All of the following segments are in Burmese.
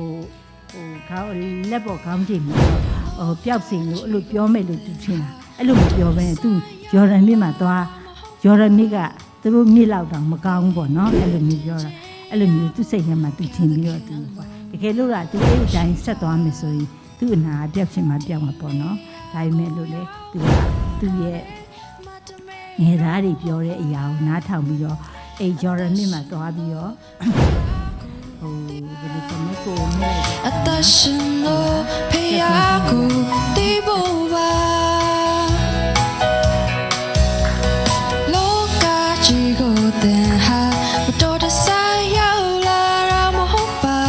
ဟိုဟိုခေါင်းလက်ပေါ်ခေါင်းချိန်ပြီးတော့ဟိုပျောက်စင်လို့အဲ့လိုပြောမယ်လို့သူထင်တာအဲ့လိုမပြောဘဲနဲ့သူယော်ဒန်မြစ်မှာသွားယော်ဒန်မြစ်ကသူတို့မြစ်လောက်တောင်မကောင်းဘူးပေါ့နော်အဲ့လိုမျိုးပြောတာအဲ့လိုမျိုးသူစိတ်ထဲမှာသူထင်ပြီးတော့သူပေါ့တကယ်လို့လားသူအဲ့ဒီတိုင်းဆက်သွားမယ်ဆိုရင်သူ့အနာအပြောက်ရှင်မှာပြောက်မှာပေါ့နော်ဒါပေမဲ့လို့လေသူကသူ့ရဲ့ငယ်သားတွေပြောတဲ့အရာကိုနားထောင်ပြီးတော့အိမ်ဂျော်ဒန်မြစ်မှာသွားပြီးတော့ ဟိုဘယ်လိုကမကိုနဲ့အသက်ရှင်လို့ဖယားကိုတီးဖို့ပါလောကကြီးကိုတင်ဟာမတော်တဆရောက်လာတာမဟုတ်ပါ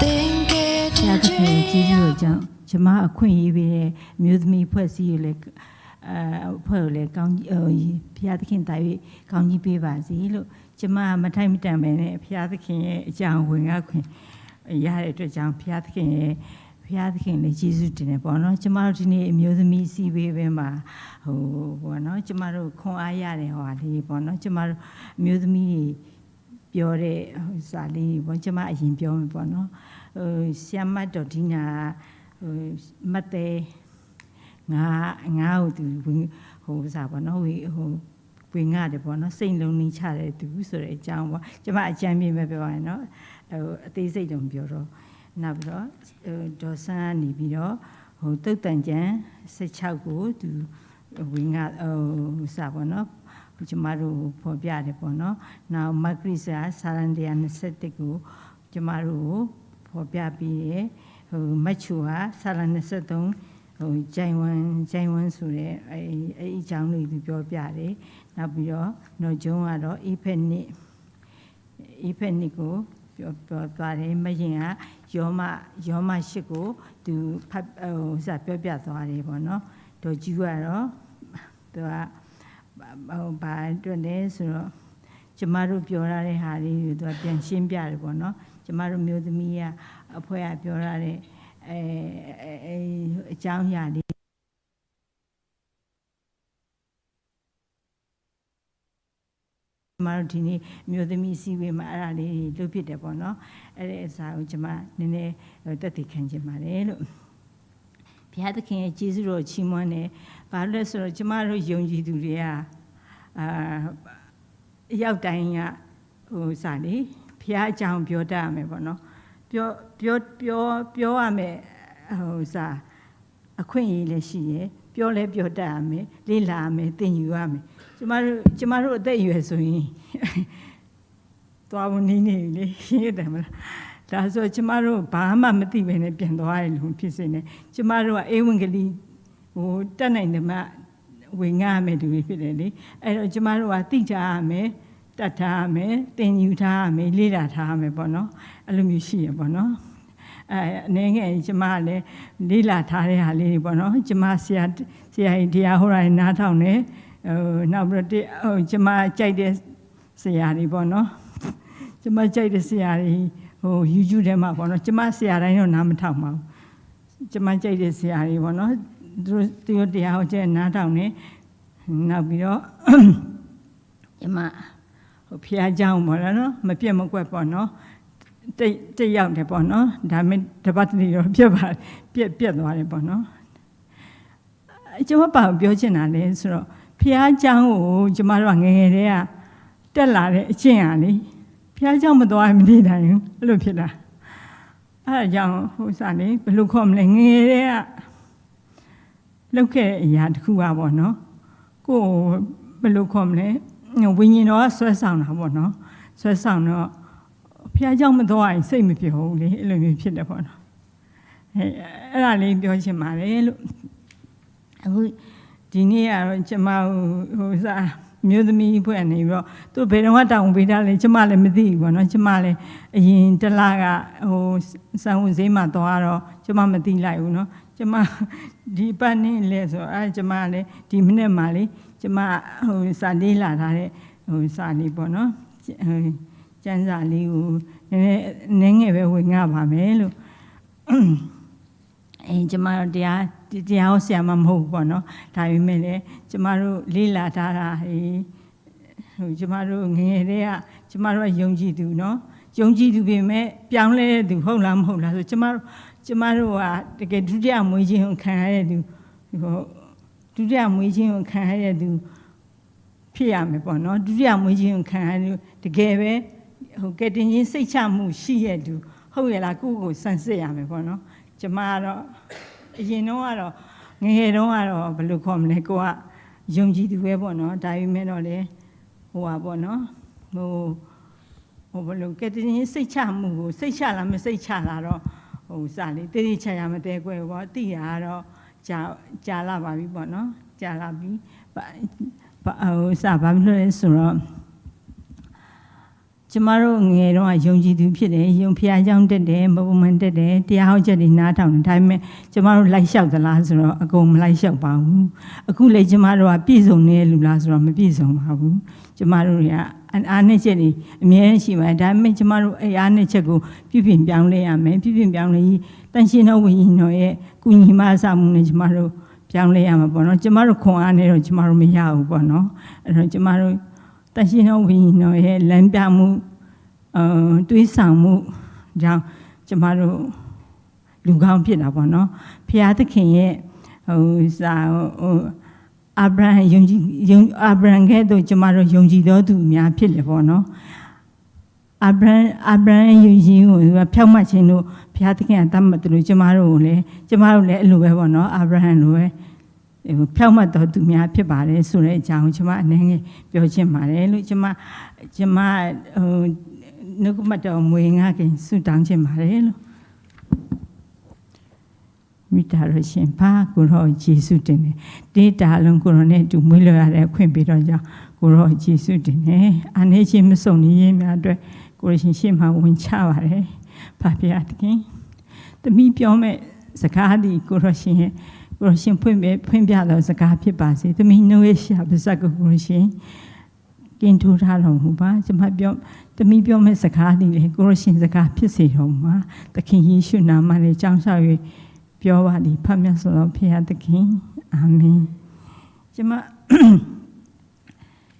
တင်ခဲ့ဆရာတဲ့သခင်ကြီးကြီးတို့ကြောင့်ကျမအခွင့် အရေးပေးတဲ့မြို့သမီးဖွဲ့စည်းရလေအဲဖွဲ့ကိုလည်းကောင်းကြီးဟိုဘုရားသခင်တာ၍ကောင်းကြီးပေးပါစေလို့ကျမမထိုက်မတန်ပဲနဲ့ဘုရားသခင်ရဲ့အကြောင်းဝင်ရခွင့်ရတဲ့အတွက်ကြောင့်ဘုရားသခင်ရဲ့ဘုရားသခင်လည်းကျေးဇူးတင်တယ်ပေါ့နော်ကျမတို့ဒီနေ့အမျိုးသမီးစီးပေးပဲမှာဟိုပေါ့နော်ကျမတို့ခွန်အားရတဲ့ဟောလေးပေါ့နော်ကျမတို့အမျိုးသမီးတွေပြောတဲ့ဟိုစာလေးပေါ့ကျမအရင်ပြောမယ်ပေါ့နော်ဟိုဆီယမတ်တော်ဒီနာဟိုမတ်တဲ့ငါငါ့ကိုသူဝင်ဟိုစာပေါ့နော်ဝေဟို ဝင်ငါတယ်ပေါ့နော်စိတ်လုံးနှင်းချတဲ့သူဆိုတဲ့အကြောင်းပေါ့ကျမအကြံပြပဲပြောရရင်နော်ဟိုအသေးစိတ်တော့မပြောတော့နောက်ပြီးတော့ဟိုဒေါ်ဆန်းကနေပြီးတော့ဟိုတုတ်တန်ကျန်16ကိုသူဝင်ငါဟိုစာပေါ့နော်ကျမတို့ဖော်ပြတယ်ပေါ့နော်။နောက်မဂရိစာစာရန်တရား21ကိုကျမတို့ဖော်ပြပြီးရဟိုမတ်ချူဟာစာရန်23 ဟိုဂျိုင်ဝမ်ဂျိုင်ဝမ်ဆိုတဲ့အဲအဲအကြောင်းလေးသူပြောပြတယ်။နောက်ပြီးတော့နော်ဂျုံကတော့အိဖက်နစ်အိဖက်နစ်ကိုပြောပြောသွားတယ်မရင်ကယောမယောမရှိကိုသူဖတ်ဟိုစပြောပြသွားတယ်ပေါ့နော်။ဒေါ်ကျူကတော့သူကဟိုဘာအတွက်လဲဆိုတော့ကျမတို့ပြောရတဲ့ဟာလေးကိုသူကပြန်ရှင်းပြတယ်ပေါ့နော်ကျမတို့မျိုးသမီးကအဖွဲကပြောရတဲ့ အဲအဲအဲအကြောင်းအရာလေးကျမတို့ဒီနေ့မျိုးသမီးစီဝေးမှာအဲ့ဒါလေးတွေလုပ်ဖြစ်တယ်ပေါ့နော်အဲ့ဒီအစားကိုကျမနည်းနည်းတက်တည်ခံချင်ပါတယ်လို့ဘုရားသခင်ရဲ့ကျေးဇူးတော်ချီးမွမ်းတယ်။ဘာလို့လဲဆိုတော့ကျမတို့ယုံကြည်သူတွေကအာရောက်တိုင်းကဟိုစာလေဘုရားအကြောင်းပြောတတ်ရမယ်ပေါ့နော်။ ပြောပြောပြောပြောရမယ်ဟိုစာအခွင့်အရေးလည်းရှိရယ်ပြောလဲပြောတတ်ရမယ်လေ့လာရမယ်သင်ယူရမယ်ကျမတို့ကျမတို့အသက်အရွယ်ဆိုရင်သွားဖို့နေနေပြီလေရှင်းရတယ်မလားဒါဆိုကျမတို့ဘာမှမသိပဲနဲ့ပြန်သွားတယ်လို့ဖြစ်စေနေကျမတို့ကအေဝံဂေလိဟိုတက်နိုင်တယ်မှဝင်ငါမယ်သူတွေဖြစ်တယ်လေအဲ့တော့ကျမတို့ကသိကြရမယ် တတ်ထားရမယ်သင်ယူထားရမယ်လေ့လာထားရမယ်ပေါ့နော်အဲ့လိုမျိုးရှိရပေါ့နော်အဲအနေငယ်ကျမကလည်းလေ့လာထားတဲ့ဟာလေးတွေပေါ့နော်ကျမဆရာဆရာကြီးတရားဟောတာနားထောင်တယ်ဟိုနောက်ပြီးတော့ဟိုကျမကြိုက်တဲ့ဆရာတွေပေါ့နော်ကျမကြိုက်တဲ့ဆရာတွေဟို YouTube ထဲမှာပေါ့နော်ကျမဆရာတိုင်းတော့နားမထောင်ပါဘူးကျမကြိုက်တဲ့ဆရာတွေပေါ့နော်သူတို့သူတို့တရားဟောချက်နားထောင်နေနောက်ပြီးတော့ကျမ ဟိုဖះเจ้าပေါ့နော်မပြတ်မကွက်ပေါ့နော်တိတ်တိတ်ရောက်တယ်ပေါ့နော်ဒါမဲ့တပတ်တည်းတော့ပြတ်ပါပြက်ပြက်သွားတယ်ပေါ့နော်အကျမပါပြောချင်တာလဲဆိုတော့ဖះเจ้าကိုကျမတို့ကငယ်ငယ်တည်းကတက်လာတဲ့အကျင့်အားလေ ဖះเจ้าမသွားရင်မနေနိုင်ဘူးအဲ့လိုဖြစ်တာအဲ့ဒါကြောင့်ဟိုစားလေဘယ်လိုခေါ်မလဲငယ်ငယ်တည်းကလောက်ခဲ့တဲ့အရာတစ်ခုပါပေါ့နော်ကိုယ်ဘယ်လိုခေါ်မလဲ ဝိညာဉ်တော်ကဆွဲဆောင်တာပေါ့နော်ဆွဲဆောင်တော့ဖះเจ้าမသွားရင်စိတ်မပြေဘူးလေအဲ့လိုမျိုးဖြစ်တယ်ပေါ့နော်အဲအဲ့ဒါလေးပြောချင်ပါတယ်လို့အခုဒီနေ့ကတော့ကျမဟိုစား မျိုးသမီးဖွဲ့နေပြီးတော့သူဘယ်တော့မှတောင်းပေးတာလဲကျမလည်းမသိဘူးပေါ့နော်ကျမလည်းအရင်တစ်လကဟိုစံဝင်ဈေးမှာသွားတော့ကျမမသိလိုက်ဘူးနော် ကျမဒီပတ်နေလဲဆိုအဲကျမလည်းဒီမိနစ်မှလေကျမဟိုစာလေးလာထားတဲ့ဟိုစာလေးပေါ့နော်ဟိုကျန်းစာလေးကိုနည်းနည်းနည်းငယ်ပဲဝင်ငါပါမယ်လို့အဲကျမတို့တရားတရားဟောဆရာမမဟုတ်ဘူးပေါ့နော်ဒါပေမဲ့လည်းကျမတို့လေးလာထားတာဟေးဟိုကျမတို့ငယ်ငယ်တည်းကကျမတို့ကယုံကြည်သူနော်ကျယုံကြည်သူပေမဲ့ပြောင်းလဲတဲ့သူဟုတ်လားမဟုတ်လားဆိုကျမတို့ ကျမတို့ကတကယ်ဒုတိယမွေးခြင်းကိုခံရတဲ့သူဟိုဒုတိယမွေးခြင်းကိုခံရတဲ့သူဖြစ်ရမယ်ပေါ့နော်ဒုတိယမွေးခြင်းကိုခံရတဲ့တကယ်ပဲဟိုကယ်တင်ခြင်းစိတ်ချမှုရှိရဲ့သူဟုတ်ရဲ့လားကိုယ့်ကိုယ်စမ်းစစ်ရမယ်ပေါ့နော်ကျမကတော့အရင်တော့ကတော့ငယ်ငယ်တုန်းကတော့ဘယ်လိုခေါ်မလဲကိုကယုံကြည်သူပဲပေါ့နော်ဒါပေမဲ့တော့လေဟိုပါပေါ့နော်ဟိုဟိုဘယ်လိုကတည်းကစိတ်ချမှုကိုစိတ်ချလားမစိတ်ချလားတော့ ဟိုစလေတိတိချာချာမတဲကွယ်ဘောတိရတော့ကြာကြာလာပါပြီပေါ့နော်ကြာလာပြီဘာဘာဟိုစဘာဖြစ်လို့လဲဆိုတော့ကျမတို့ငယ်တော့ယုံကြည်သူဖြစ်တယ်ယုံဖျားကြောင်းတက်တယ်မပုံမှန်တက်တယ်တရားဟောချက်တွေနားထောင်တယ်ဒါပေမဲ့ကျမတို့လိုက်လျှောက်သလားဆိုတော့အကုန်မလိုက်လျှောက်ပါဘူးအခုလေကျမတို့ကပြည့်စုံနေလူလားဆိုတော့မပြည့်စုံပါဘူးကျမတို့တွေက အားနဲ့ချက်တွေအများကြီးရှိပါတယ်ဒါပေမဲ့ကျမတို့အဲအားနဲ့ချက်ကိုပြည့်ပြင်ပြောင်းလဲရမယ်ပြည့်ပြင်ပြောင်းလဲရေးတန်ရှင်းသောဝိညာဉ်တော်ရဲ့ကုညီမအစမှုနဲ့ကျမတို့ပြောင်းလဲရမှာပေါ့နော်ကျမတို့ခွန်အားနဲ့တော့ကျမတို့မရဘူးပေါ့နော်အဲ့တော့ကျမတို့တရှိသောဝိညာဉ်တော်ရဲ့လမ်းပြမှုအမ်တွေးဆောင်မှုကြောင့်ကျမတို့လူကောင်းဖြစ်တာပေါ့နော်ဖျားသခင်ရဲ့ဟိုစာဟို အာဗြဟံယုံကြည်ယုံအာဗြဟံကဲ့သို့ကျမတို့ယုံကြည်တော်သူများဖြစ်တယ်ပေါ့နော်အာဗြဟံအာဗြဟံယုံကြည်ကိုသူကဖြောက်မှတ်ခြင်းလို့ဘုရားသခင်ကတတ်မှတ်တယ်လို့ကျမတို့ကိုလည်းကျမတို့လည်းအဲ့လိုပဲပေါ့နော်အာဗြဟံလိုပဲဟိုဖြောက်မှတ်တော်သူများဖြစ်ပါတယ်ဆိုတဲ့အကြောင်းကိုကျွန်မအနေငယ်ပြောချင်ပါတယ်လို့ကျွန်မကျွန်မဟိုနှုတ်ကပတ်တော်မွေငါခင်ဆုတောင်းချင်ပါတယ်လို့ မိတာရရှင်ပါကိုရောယေရှုတင်တယ်ဒေတာလုံးကိုရောနဲ့တူမွေးလွှဲရတဲ့အခွင့်ပေးတော့ကြောင့်ကိုရောယေရှုတင်တယ်အနေချင်းမစုံနေရင်များအတွက်ကိုရရှင်ရှေ့မှာဝင်ချပါတယ်ဖပါပြတခင်တမိပြောမဲ့စကားဒီကိုရောရှင်ရဲ့ကိုရရှင်ဖွင့်ပြဖွင့်ပြတော့စကားဖြစ်ပါစေသမီးနှုတ်ရဲ့ရှာပါစက်ကိုကိုရရှင်ကင်ထူထားတော်မူပါကျွန်မပြောသမီးပြောမဲ့စကားဒီလေကိုရရှင်စကားဖြစ်စေတော်မူပါသခင်ယေရှုနာမနဲ့ကြောင်းလျှောက်၍ ပြောပါသည်ဖတ်မြတ်စွာဘုရားသခင်အာမင်ကျွန်မ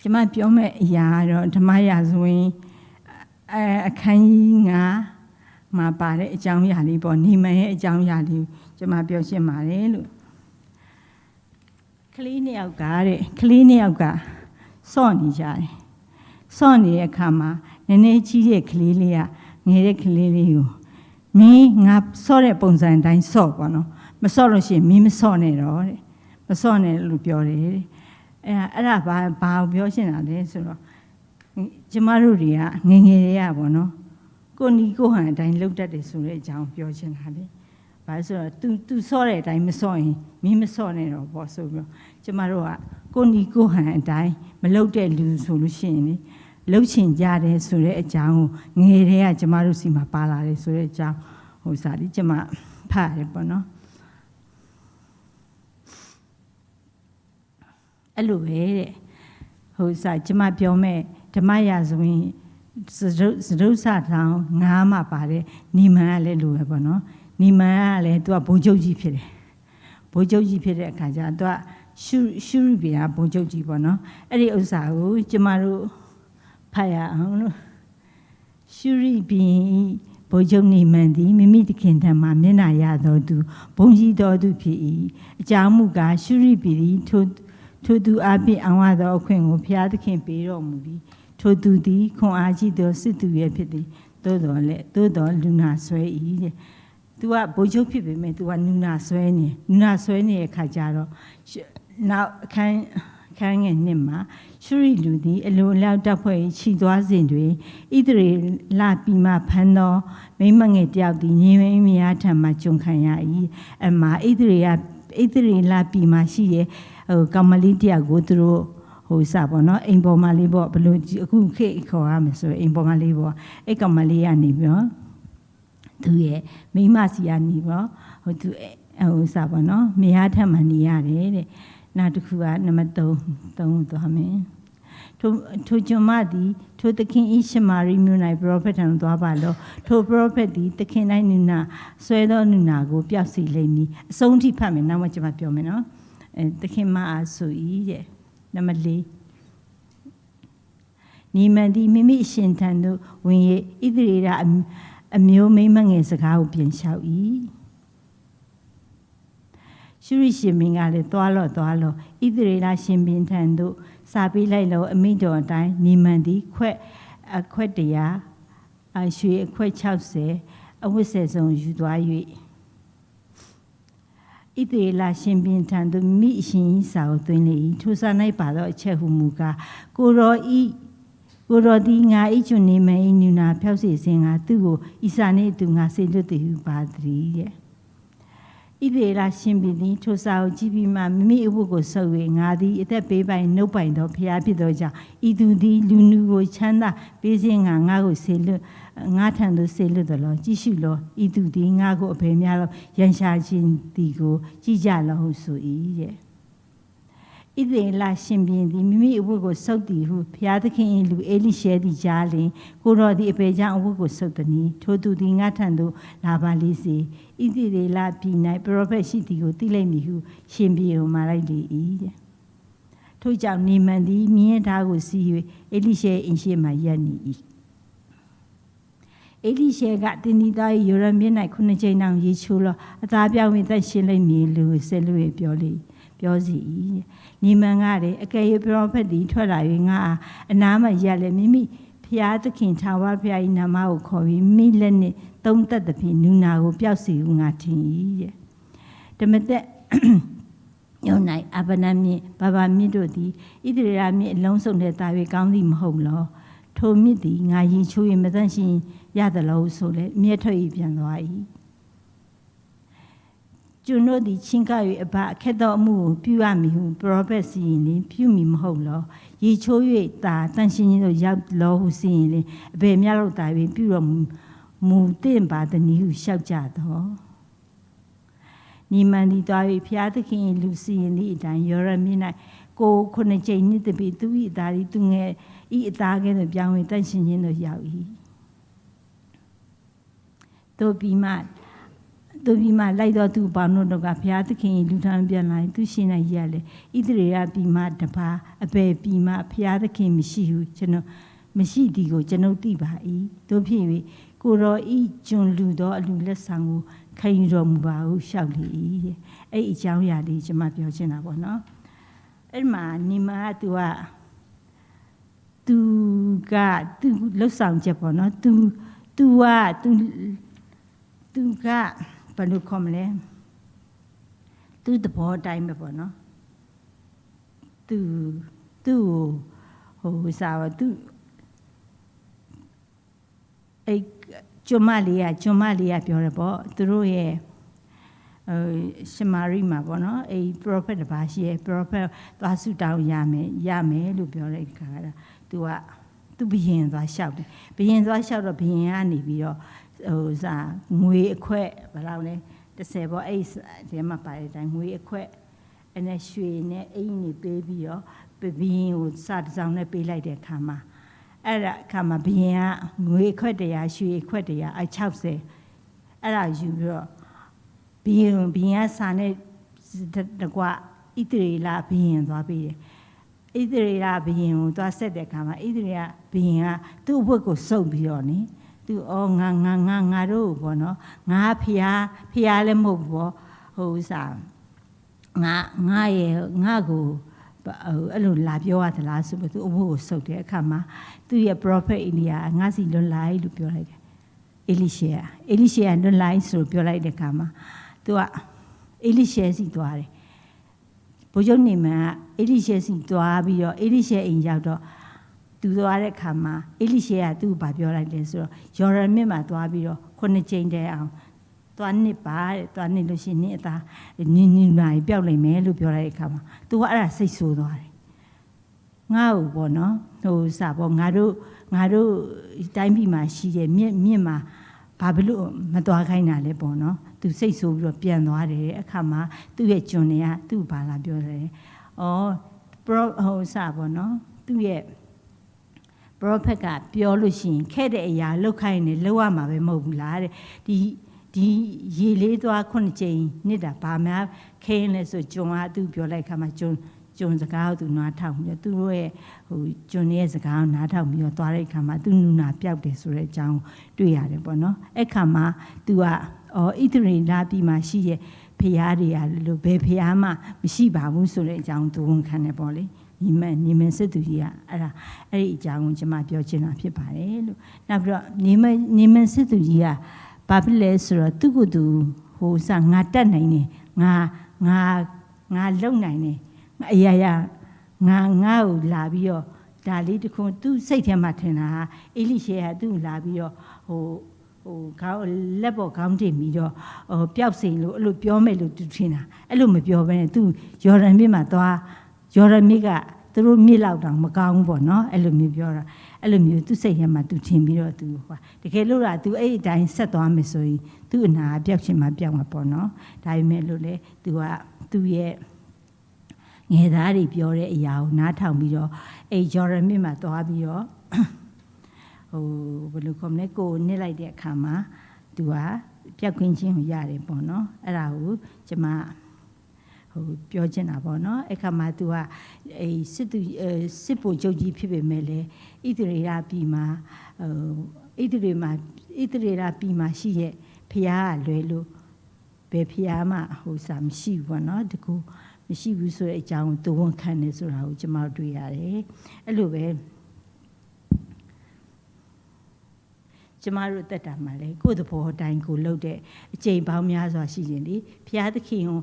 ကျွန်မပြောမဲ့အရာကတော့ဓမ္မရာဇဝင်အဲအခန်းကြီး9မှာပါတဲ့အကြောင်းအရာလေးပေါ့နေမန်ရဲ့အကြောင်းအရာလေးကျွန်မပြောရှင်းပါတယ်လို့ကလေးနှစ်ယောက်ကတဲ့ကလေးနှစ်ယောက်ကစော့နေကြတယ်စော့နေတဲ့အခါမှာနည်းနည်းကြီးတဲ့ကလေးလေးကငယ်တဲ့ကလေးလေးကို မင်းငါစော့တဲ့ပုံစံအတိုင်းစော့ပေါ့နော်မစော့လို့ရှိရင်မင်းမစော့နဲ့တော့တဲ့မစော့နဲ့လို့ပြောတယ်တဲ့အဲအဲ့ဒါဘာဘာကိုပြောရှင်းတာလဲဆိုတော့ကျမတို့တွေကငယ်ငယ်တွေကပေါ့နော်ကိုနီကိုဟန်အတိုင်းလှုပ်တတ်တယ်ဆိုတဲ့အကြောင်းပြောချင်တာလေဘာလို့ဆိုတော့ तू तू ဆော့တဲ့အတိုင်းမဆော့ရင်မင်းမဆော့နဲ့တော့ပေါ့ဆိုပြီးတော့ကျမတို့ကကိုနီကိုဟန်အတိုင်းမလုတ်တဲ့လူဆိုလို့ရှိရင်လေ လှုပ်ချင်ကြတယ်ဆိုတဲ့အကြောင်းကိုငယ်တည်းကကျမတို့စီမှာပါလာတယ်ဆိုတဲ့အကြောင်းဟိုစားဒီကျမဖတ်ရတယ်ပေါ့နော်အဲ့လိုပဲတဲ့ဟိုစားကျမပြောမဲ့ဓမ္မရာဇဝင်စရုပ်စရုပ်စာထောင်ငားမှာပါတယ်နီမန်ကလည်းလိုပဲပေါ့နော်နီမန်ကလည်းသူကဘိုးချုပ်ကြီးဖြစ်တယ်ဘိုးချုပ်ကြီးဖြစ်တဲ့အခါကျသူကရှုရှုရိပြာဘိုးချုပ်ကြီးပေါ့နော်အဲ့ဒီဥစ္စာကိုကျမတို့ဖ တ်ရအောင်လို့ရှုရိပြင်းဘိုးချုပ်နီမန်သည်မိမိတခင်ထံမှမျက်နာရတော်သူဘုံကြီးတော်သူဖြစ်၏အကြောင်းမူကားရှုရိပြင်းထိုထိုသူအပြည့်အောင်ရသောအခွင့်ကိုဘုရားသခင်ပေးတော်မူပြီးထိုသူသည်ခွန်အားကြီးသောစစ်သူရဲ့ဖြစ်သည်သို့တော်လည်းသို့တော်လူနာဆွဲ၏တဲ့ तू ကဘိုးချုပ်ဖြစ်ပေမဲ့ तू ကနူနာဆွဲနေနူနာဆွဲနေတဲ့ခါကျတော့ရှနောက်အခန်း အခန်းငယ်နှစ်မှာရှုရီလူသည်အလိုလောက်တပ်ဖွဲ့ခြိသွားစဉ်တွင်ဣသရေလပြည်မှဖမ်းသောမိန်းမငယ်တယောက်သည်ညီမင်းမယားထံမှကြုံခံရ၏အမှဣသရေလဣသရေလပြည်မှရှိတဲ့ဟိုကောင်မလေးတယောက်ကိုသူတို့ဟိုစပါတော့အိမ်ပေါ်မှာလေးပေါ့ဘလို့အခုခေတ်ခေါ်ရမယ်ဆိုရင်အိမ်ပေါ်မှာလေးပေါ့အဲ့ကောင်မလေးကနေပြီးတော့သူရဲ့မိန်းမစီကနေပေါ့ဟိုသူအဲဟိုစားပါနော်မယားထက်မှနေရတယ်တဲ့ နောက်တစ်ခုကနံပါတ်3 3သွားမယ်ထိုထိုကျွန်မသည်ထိုသခင်ဣရှမာရိမြို့၌ပရောဖက်ထံသို့သွားပါလောထိုပရောဖက်သည်သခင်၌နုနာဆွဲသောနုနာကိုပျောက်စီလိမ့်မည်အဆုံးထိဖတ်မယ်နောက်မှကျွန်မပြောမယ်နော်အဲသခင်မအားဆို၏တဲ့နံပါတ်4နီမန်ဒီမိမိအရှင်ထံသို့ဝင်၍ဣသရေလအမအမျိုးမိန်းမငယ်စကားကိုပြန်လျှောက်၏ ရှုရရှင်မင်းကလည်းသွားလော့သွားလော့ဣသရေလရှင်ဘင်ထံသို့စာပေးလိုက်လို့အမိန့်တော်အတိုင်းနီမန်ဒီခွက်အခွက်တရာအရွှေအခွက်60အဝတ်ဆယ်စုံယူသွား၍ဣသေလရှင်ဘင်ထံသို့မိအရှင်ဤစာကိုသွင်းလေ၏ထိုစာ၌ပါသောအချက်ဟုမူကားကိုရောဤကိုရောဒီငါဤကျွနေမဤနူနာဖြောက်စီစဉ်ကသူ့ကိုဤစာနှင့်အတူငါစေလွတ်တည်ဟုပါသည်တဲ့ ဣသေလရှင်ပြည်သည်ထိုစာကိုကြည့်ပြီးမှမိမိအဝတ်ကိုဆုပ်၍ငါသည်အသက်ပေးပိုင်နှုတ်ပိုင်သောဖျားဖြစ်သောကြောင့်ဤသူသည်လူနူကိုချမ်းသာပေးခြင်းငါငါကိုဆေလွတ်ငါထံသို့ဆေလွတ်တော်လောကြည့်ရှုလောဤသူသည်ငါကိုအဘယ်များသောရန်ရှာခြင်းသည်ကိုကြည့်ကြလောဟုဆို၏တဲ့ ဣသေလရှင်ပြည်သည်မိမိအဝတ်ကိုဆုပ်သည်ဟုဘုရားသခင်၏လူအေလိရှဲသည်ကြားလျင်ကိုတော်သည်အပေကြောင့်အဝတ်ကိုဆုပ်သည်ထိုသူသည်ငါထံသို့လာပါလိစေဣတိရေလပြည်၌ပရောဖက်ရှိသည်ကိုသိလိုက်မည်ဟုရှင်ပြေကိုမှာလိုက်လေ၏တဲ့ထို့ကြောင့်နေမန်သည်မြင်းသားကိုစီး၍အေလိရှဲအင်ရှိမှရပ်နေ၏အေလိရှဲကတင်ဒီသား၏ယောရမြစ်၌ခုနှစ်ကြိမ်တောင်ရေချိုးလောအသားပြောင်းဝင်သက်ရှင်လိမ့်မည်လူဆက်လို့ပြောလေ ပြောစီ၏တဲ့နေမန်ကလည်းအကယ်၍ပရောဖက်သည်ထွက်လာ၍ငါအားအနားမှရပ်လေမိမိဖျားသခင်ထာဝရဘုရား၏နာမကိုခေါ်ပြီးမိလက်နှင့်သုံးသက်သဖြင့်နူနာကိုပျောက်စီဟုငါထင်၏တဲ့ဓမ္မသက်ညုံ၌အဘနမြင့်ဘာဘာမြင့်တို့သည်ဣသရေလမြင့်အလုံးစုံတဲ့တာ၍ကောင်းသည်မဟုတ်လောထိုမြင့်သည်ငါရင်ချိုးရင်မသန့်ရှင်ရသလိုဆိုလေမြတ်ထွက်၏ပြန်သွား၏ ကျွန်တို့သည်ချင်းက၍အဘအခက်တော်အမှုကိုပြုရမည်ဟုပရောဖက်စီရင်လင်ပြုမည်မဟုတ်လောရေချိုး၍တာတန်ရှင်ခြင်းတို့ရောက်လောဟုစီရင်လင်အဘယ်များလို့တာ၍ပြုတော်မူမူတင့်ပါတနည်းဟုလျှောက်ကြတော့ညီမန်ဒီသွား၍ဖျားသခင်၏လူစီရင်သည့်အတိုင်းယောရမြင့်၌ကိုယ်ခုနှစ်ကြိမ်နှစ်တပိသူ၏အသားဤသူငယ်ဤအသားကဲ့သို့ပြောင်းဝင်တန့်ရှင်ခြင်းတို့ရောက်၏တို့ပြီးမှ တို့ပြီးမှလိုက်တော်သူပေါင်းတို့ကဘုရားသခင်၏လူထမ်းပြန်လာသူရှင်၌ရလေဣသရေလပြီးမှတပါအဘယ်ပြီးမှဘုရားသခင်မရှိဟုကျွန်တော်မရှိသည်ကိုကျွန်ုပ်သိပါ၏တို့ဖြစ်၍ကိုတော်ဤကျွန်လူသောအလူလက်ဆောင်ကိုခံယူတော်မူပါဟုရှောက်လေ၏တဲ့အဲ့ဒီအကြောင်းအရာလေးကျွန်မပြောချင်တာပေါ့နော်အဲ့ဒီမှာညီမကသူကသူကသူလှုပ်ဆောင်ချက်ပေါ့နော်သူသူကသူသူက ဘယ်လိုခေါ်မလဲသူသဘောအတိုင်းပဲပေါ့နော်သူသူ့ကိုဟိုစားပါသူအဲ့ကျွမ်းမလေးကကျွမ်းမလေးကပြောတယ်ပေါ့သူတို့ရဲ့ဟိုရှမာရိမှာပေါ့နော်အဲ့ prophet တစ်ပါးရှိရဲ့ prophet သွားဆုတောင်းရမယ်ရမယ်လို့ပြောတဲ့ခါကသူကသူဘယင်သွားလျှောက်တယ်ဘယင်သွားလျှောက်တော့ဘယင်ကနေပြီးတော့ ဟိုစားငွေအခွက်ဘယ်လောက်လဲ30ပေါ့အဲ့ဒီမှာပါတဲ့အတိုင်းငွေအခွက်အဲ့နဲ့ရွှေနဲ့အိမ်နေပေးပြီးတော့ဘယင်ကိုစတစ်စောင်းနဲ့ပေးလိုက်တဲ့ခါမှာအဲ့ဒါအခါမှာဘယင်ကငွေခွက်တရားရွှေခွက်တရားအ60အဲ့ဒါယူပြီးတော့ဘယင်ဘယင်ကစာနဲ့တကွဣတရီလာဘယင်သွားပြီးတယ်ဣသရေလဘယင်ကိုသွားဆက်တဲ့အခါမှာဣသရေလဘယင်ကသူ့အဝတ်ကိုစုပ်ပြီးတော့နိ သူဩငါငါငါငါတို့ဘောနော်ငါဖျားဖျားလည်းမဟုတ်ဘောဟိုဥစားငါငါရဲ့ငါကိုဟိုအဲ့လိုလာပြောရသလားဆိုပြီးသူအဝတ်ကိုစုပ်တဲ့အခါမှာသူ့ရဲ့ prophet အိန္ဒိယငါစီလွန်လိုက်လို့ပြောလိုက်တယ်အေလိရှေအေလိရှေကလွန်လိုက်ဆိုပြောလိုက်တဲ့အခါမှာသူကအေလိရှေစီသွားတယ်ဘုရားနေမန်ကအေလိရှဲစီသွားပြီးတော့အေလိရှဲအိမ်ရောက်တော့ သူသွားတဲ့ခါမှာအေလိရှဲကသူ့ကိုဗာပြောလိုက်တယ်ဆိုတော့ယော်ရမြစ်မှာသွားပြီးတော့ခုနှစ်ကြိမ်တည်းအောင်သွားနစ်ပါတဲ့သွားနစ်လို့ရှိရင်နစ်အသားနင်းနင်းနိုင်ပျောက်လိမ့်မယ်လို့ပြောလိုက်တဲ့ခါမှာသူကအဲ့ဒါစိတ်ဆိုးသွားတယ်ငါ့ကိုပေါ့နော်ဟိုစာပေါ့ငါတို့ငါတို့တိုင်းပြည်မှာရှိတဲ့မြစ်မြစ်မှာဘာဖြစ်လို့မသွားခိုင်းတာလဲပေါ့နော်သူစိတ်ဆိုးပြီးတော့ပြန်သွားတယ်အခါမှာသူ့ရဲ့ကျွန်တွေကသူ့ဘာလာပြောတယ်။အော် pro ဟိုစပါနော်သူ့ရဲ့ prophet ကပြောလို့ရှိရင်ခဲ့တဲ့အရာလောက်ခိုင်းနေလောက်ရမှာပဲမဟုတ်ဘူးလားတဲ့ဒီဒီရေလေးသွားခုနှစ်ကြိမ်နှစ်တာဘာမှခဲရင်လဲဆိုကျွန်ကသူပြောလိုက်ခါမှာကျွန်ကျွန်စကားကိုသူနားထောင်ပြီးတော့သူတို့ရဲ့ဟိုကျွန်ရဲ့စကားကိုနားထောင်ပြီးတော့သွားတဲ့အခါမှာသူနူနာပျောက်တယ်ဆိုတဲ့အကြောင်းတွေ့ရတယ်ပေါ့နော်အဲ့ခါမှာ तू ကအော်ဣသရေလပြည်မှာရှိရဲ့ဖျားတွေကလို့ဘယ်ဖျားမှမရှိပါဘူးဆိုတဲ့အကြောင်းသူဝန်ခံတယ်ပေါ့လေ ညီမညီမစစ်သူကြီးကအဲ့ဒါအဲ့ဒီအကြောင်းကိုကျွန်မပြောချင်တာဖြစ်ပါတယ်လို့နောက်ပြီးတော့ညီမညီမစစ်သူကြီးကဘာဖြစ်လဲဆိုတော့သူ့ကိုယ်သူဟိုစငါတက်နိုင်တယ်ငါငါငါလုံနိုင်တယ်ငါအရာရာငါငါ့ကိုလာပြီးတော့ဒါလေးတစ်ခုသူ့စိတ်ထဲမှာထင်တာဟာအေလိရှေကသူ့ကိုလာပြီးတော့ဟိုဟိုခေါင်းလက်ပေါ်ခေါင်းတင်ပြီးတော့ဟိုပျောက်စိန်လို့အဲ့လိုပြောမယ်လို့သူထင်တာအဲ့လိုမပြောဘဲနဲ့သူယော်ဒန်မြစ်မှာသွား ယော်ဒန်မြစ်ကသူတို့မြစ်လောက်တောင်မကောင်းဘူးပေါ့နော်အဲ့လိုမျိုးပြောတာအဲ့လိုမျိုးသူစိတ်ထဲမှာသူထင်ပြီးတော့သူဟိုတကယ်လို့လားသူအဲ့ဒီအတိုင်းဆက်သွားမယ်ဆိုရင်သူ့အနာပျောက်ချင်မှပျောက်မှာပေါ့နော်ဒါပေမဲ့လို့လေသူကသူ့ရဲ့ငယ်သားတွေပြောတဲ့အရာကိုနားထောင်ပြီးတော့အဲ့ဂျော်ဒန်မြစ်မှာသွားပြီးတော့ဟိုဘယ်လိုခေါ်မလဲကိုယ်နစ်လိုက်တဲ့အခါမှာသူကပြက်ခွင်းချင်းကိုရတယ်ပေါ့နော်အဲ့ဒါကိုကျမ ဟိုပြောချင်တာပေါ့နော်အဲ့ခါမှာသူကအဲစစ်သူအဲစစ်ဖို့ချုပ်ကြီးဖြစ်ပေမဲ့လေဣသရေလပြည်မှာဟိုဣသရေမှာဣသရေလပြည်မှာရှိရဲ့ဖျားကလွယ်လို့ဘယ်ဖျားမှဟိုစာမရှိဘူးပေါ့နော်တကူမရှိဘူးဆိုတဲ့အကြောင်းကိုသူဝန်ခံနေဆိုတာကိုကျမတို့တွေ့ရတယ်အဲ့လိုပဲကျမတို့တက်တာမှာလေကိုယ့်သဘောအတိုင်းကိုလှုပ်တဲ့အချိန်ပေါင်းများစွာရှိရင်လေဘုရားသခင်ကို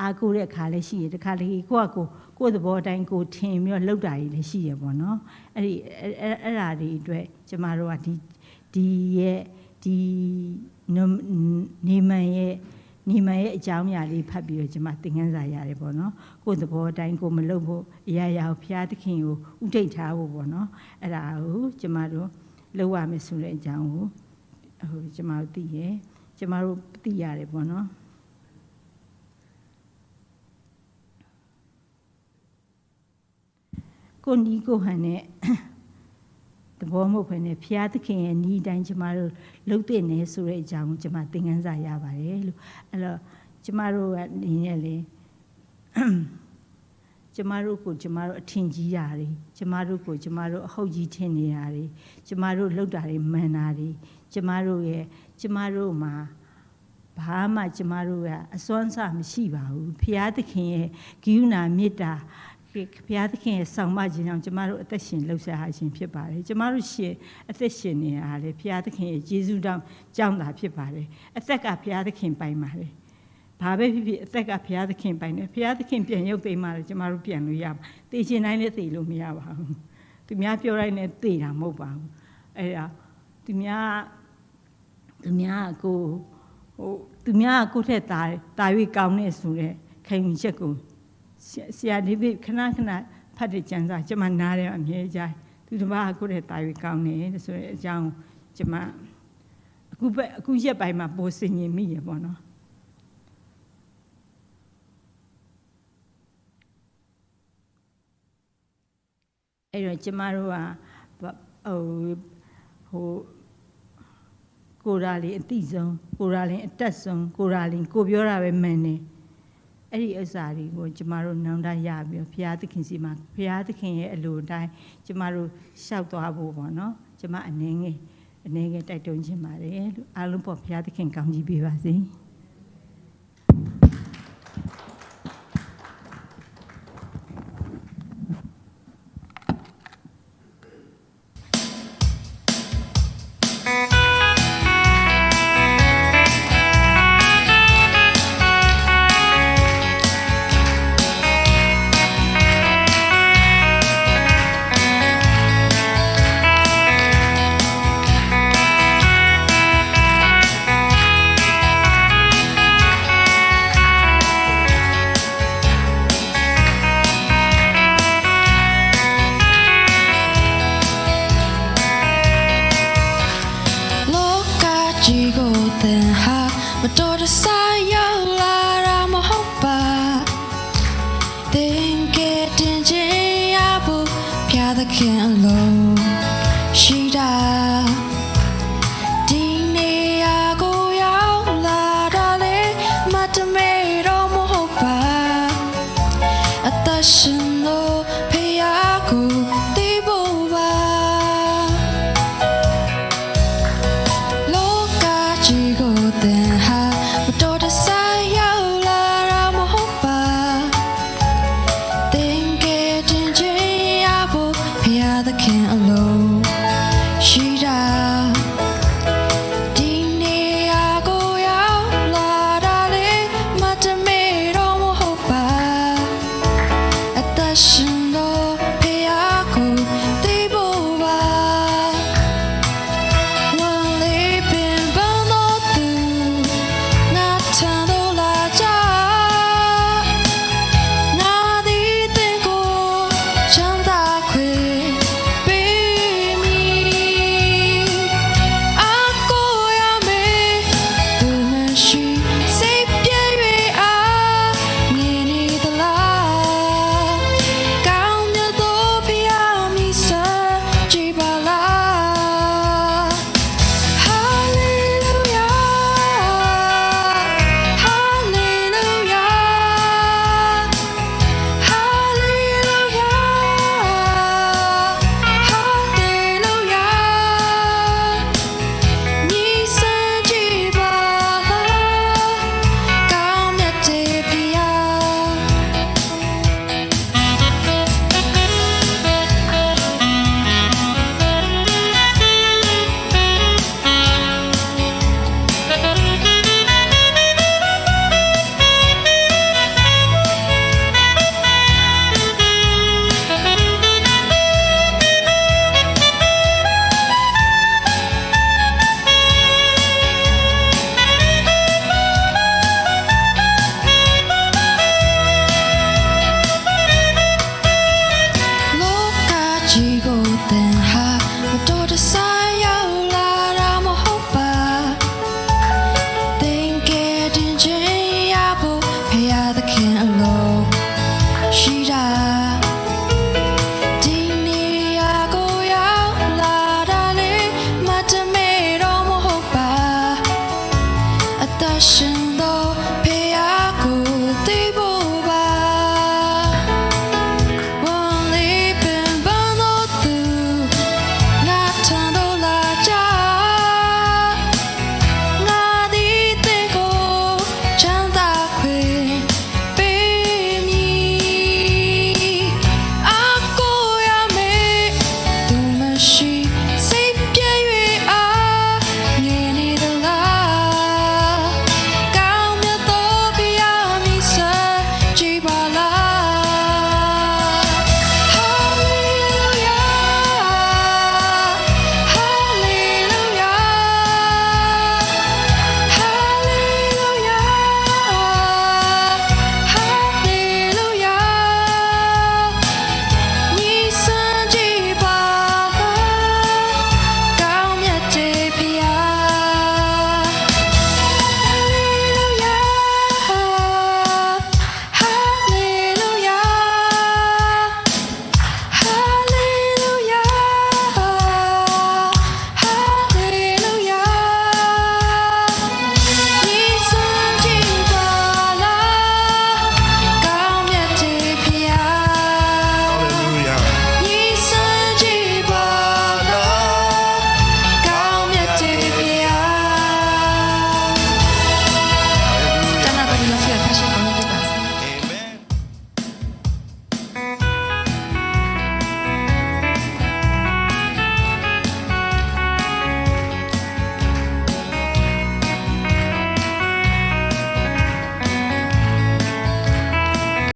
အားကိုးတဲ့အခါလည်းရှိရတခါလေကိုယ့်အကိုကိုယ့်သဘောအတိုင်းကိုထင်ပြီးတော့လှုပ်တာကြီးလည်းရှိရပေါ့နော်အဲ့ဒီအဲ့အဲ့အဲ့ဓာတွေအတွက်ကျမတို့ကဒီဒီရဲ့ဒီနေမန်ရဲ့နေမန်ရဲ့အကြောင်းအရာလေးဖတ်ပြီးတော့ကျမသင်ခန်းစာရတယ်ပေါ့နော်ကိုယ့်သဘောအတိုင်းကိုမလုပ်ဖို့အရာရာကိုဘုရားသခင်ကိုဥထိတ်ထားဖို့ပေါ့နော်အဲ့ဒါကိုကျမတို့လောက်ရမယ်ဆိုတဲ့အကြောင်းကိုဟိုကျမတို့သိရယ်ကျမတို့သိရတယ်ပေါ့နော် ကိုနီးကိုဟန်နဲ့တဘောမဟုတ်ဘဲနဲ့ဖျားသခင်ရဲ့ဤတိုင်းကျမတို့လှုပ်တဲ့နေဆိုတဲ့အကြောင်းကိုကျမသင်ခန်းစာရပါတယ်လို့အဲ့တော့ကျမတို့ကနေနဲ့လေကျမတို့ကိုကျမတို့အထင်ကြီးတာတွေကျမတို့ကိုကျမတို့အဟုတ်ကြီးထင်နေတာတွေကျမတို့လှုပ်တာတွေမှန်တာတွေကျမတို့ရဲ့ကျမတို့မှာဘာမှကျမတို့ကအစွမ်းစမရှိပါဘူးဖျားသခင်ရဲ့ဂိယူနာမေတ္တာ ဘုရားသခင်ရဲ့ဆောင်မခြင်းကြောင့်ကျမတို့အသက်ရှင်လှုပ်ရှားခြင်းဖြစ်ပါတယ်ကျမတို့ရှင်အသက်ရှင်နေတာလေဘုရားသခင်ရဲ့ယေရှုတောင်းကြောင်းတာဖြစ်ပါတယ်အသက်ကဘုရားသခင်ပိုင်ပါတယ်ဘာပဲဖြစ်ဖြစ်အသက်ကဘုရားသခင်ပိုင်တယ်ဘုရားသခင်ပြန်ရုပ်သိမ်းမှလည်းကျမတို့ပြန်လို့ရပါသိချင်တိုင်းလည်းသိလို့မရပါဘူးသူများပြောတိုင်းလည်းသိတာမဟုတ်ပါဘူးအဲ့ဒါသူများသူများကိုဟိုသူများကိုထက်တာတာ၍ကောင်းနေဆိုတဲ့ခံယူချက်ကို ဆရာဒီပိခဏခဏဖတ်တဲ့ကျမ်းစာကျမနားတယ်အမြဲကြိုင်သူတစ်ပါးကိုတဲ့တာ၍ကောင်းနေဆိုတဲ့အကြောင်းကျမအခုပဲအခုရက်ပိုင်းမှာပိုစင်ရင်မိရပေါ့နော်အဲ့တော့ကျမတို့ကဟိုဟိုကိုရာလီအတိဆုံးကိုရာလင်အတက်ဆုံးကိုရာလင်ကိုပြောတာပဲမှန်တယ် အဲ့ဒီဥစ္စာတွေကိုကျမတို့နောင်တရပြီးဘုရားသခင်စီမှာဘုရားသခင်ရဲ့အလိုတိုင်းကျမတို့ရှောက်သွားဖို့ပေါ့နော်ကျမအနေငယ်အနေငယ်တိုက်တွန်းခြင်းပါတယ်လို့အားလုံးပေါ်ဘုရားသခင်ကောင်းကြီးပေးပါစေ။။ ဖျားသ